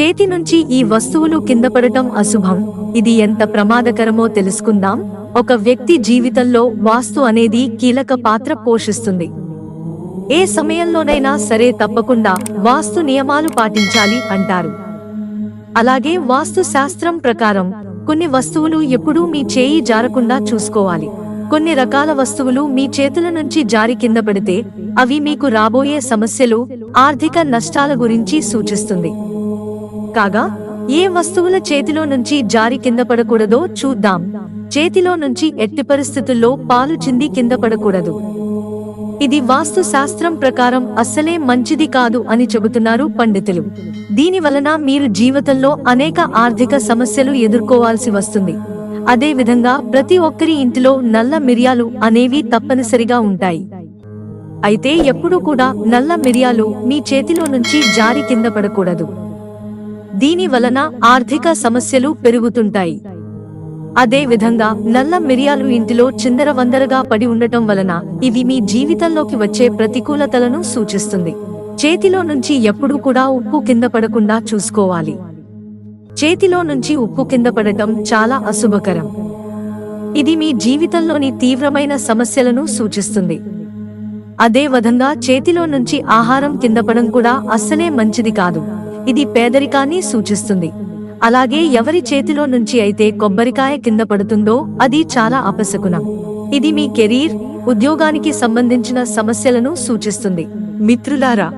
చేతి నుంచి ఈ వస్తువులు కిందపడటం అశుభం. ఇది ఎంత ప్రమాదకరమో తెలుసుకుందాం. ఒక వ్యక్తి జీవితంలో వాస్తు అనేది కీలక పాత్ర పోషిస్తుంది. ఏ సమయంలోనైనా సరే తప్పకుండా వాస్తు నియమాలు పాటించాలి అంటారు. అలాగే వాస్తు శాస్త్రం ప్రకారం కొన్ని వస్తువులు ఎప్పుడూ మీ చేయి జారకుండా చూసుకోవాలి. కొన్ని రకాల వస్తువులు మీ చేతుల నుంచి జారి కింద పడితే అవి మీకు రాబోయే సమస్యలు ఆర్థిక నష్టాల గురించి సూచిస్తుంది. కాగా ఏ వస్తువుల చేతిలో నుంచి జారి కింద పడకూడదో చూద్దాం. చేతిలో నుంచి ఎట్టి పరిస్థితుల్లో పాలు చింది కింద పడకూడదు. ఇది వాస్తు శాస్త్రం ప్రకారం అస్సలే మంచిది కాదు అని చెబుతున్నారు పండితులు. దీని వలన మీరు జీవితంలో అనేక ఆర్థిక సమస్యలు ఎదుర్కోవాల్సి వస్తుంది. అదే విధంగా ప్రతి ఒక్కరి ఇంటిలో నల్ల మిరియాలు అనేవి తప్పనిసరిగా ఉంటాయి. అయితే ఎప్పుడూ కూడా నల్ల మిరియాలు మీ చేతిలో నుంచి జారి కింద పడకూడదు. దీని వలన ఆర్థిక సమస్యలు పెరుగుతుంటాయి. అదే విధంగా నల్ల మిరియాలు ఇంటిలో చిందరవందరగా పడి ఉండటం వలన ఇది మీ జీవితంలోకి వచ్చే ప్రతికూలతలను సూచిస్తుంది. చేతిలో నుంచి ఎప్పుడూ కూడా ఉప్పు కింద పడకుండా చూసుకోవాలి. చేతిలో నుంచి ఉప్పు కింద పడటం చాలా అశుభకరం. ఇది మీ జీవితంలోని తీవ్రమైన సమస్యలను సూచిస్తుంది. అదే విధంగా చేతిలో నుంచి ఆహారం కింద పడడం కూడా అస్సలే మంచిది కాదు. ఇది పేదరికాన్ని సూచిస్తుంది. అలాగే ఎవరి చేతిలో నుంచి అయితే కొబ్బరికాయ కింద పడుతుందో అది చాలా అపశకునం. ఇది మీ కెరీర్ ఉద్యోగానికి సంబంధించిన సమస్యలను సూచిస్తుంది. మిత్రులారా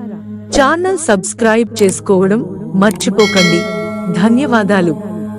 ఛానల్ సబ్స్క్రైబ్ చేసుకోవడం మర్చిపోకండి. ధన్యవాదాలు.